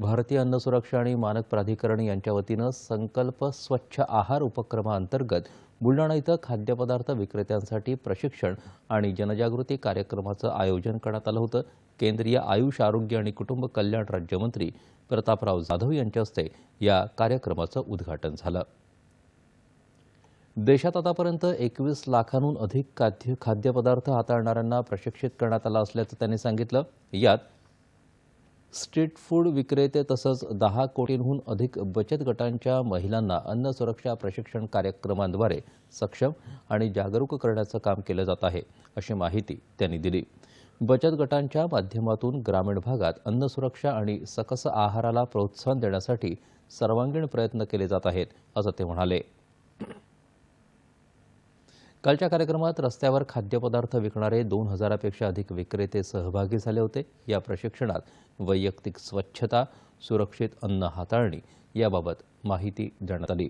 भारतीय अन्न सुरक्षा आणि मानक प्राधिकरण यांच्या वतीनं संकल्प स्वच्छ आहार उपक्रमाअंतर्गत बुलडाणा इथं खाद्यपदार्थ विक्रेत्यांसाठी प्रशिक्षण आणि जनजागृती कार्यक्रमाचं आयोजन करण्यात आलं होतं. केंद्रीय आयुष आरोग्य आणि कुटुंब कल्याण राज्यमंत्री प्रतापराव जाधव यांच्या हस्ते या कार्यक्रमाचं उद्घाटन झालं. देशात आतापर्यंत एकवीस लाखांहून अधिक खाद्य खाद्यपदार्थ हाताळणाऱ्यांना प्रशिक्षित करण्यात आलं असल्याचं त्यांनी सांगितलं. यात स्ट्रीट फूड विक्रेते तसंच दहा कोटींहून अधिक बचत गटांच्या महिलांना अन्न सुरक्षा प्रशिक्षण कार्यक्रमांद्वारे सक्षम आणि जागरूक करण्याचं काम केलं जात आहे अशी माहिती त्यांनी दिली. बचत गटांच्या माध्यमातून ग्रामीण भागात अन्न सुरक्षा आणि सकस आहाराला प्रोत्साहन देण्यासाठी सर्वांगीण प्रयत्न केले जात आहेत असं ते म्हणाले. कालच्या कार्यक्रमात रस्त्यावर खाद्यपदार्थ विकणारे दोन हजारापेक्षा अधिक विक्रेते सहभागी झाले होते. या प्रशिक्षणात वैयक्तिक स्वच्छता सुरक्षित अन्न हाताळणी याबाबत माहिती देण्यात आली.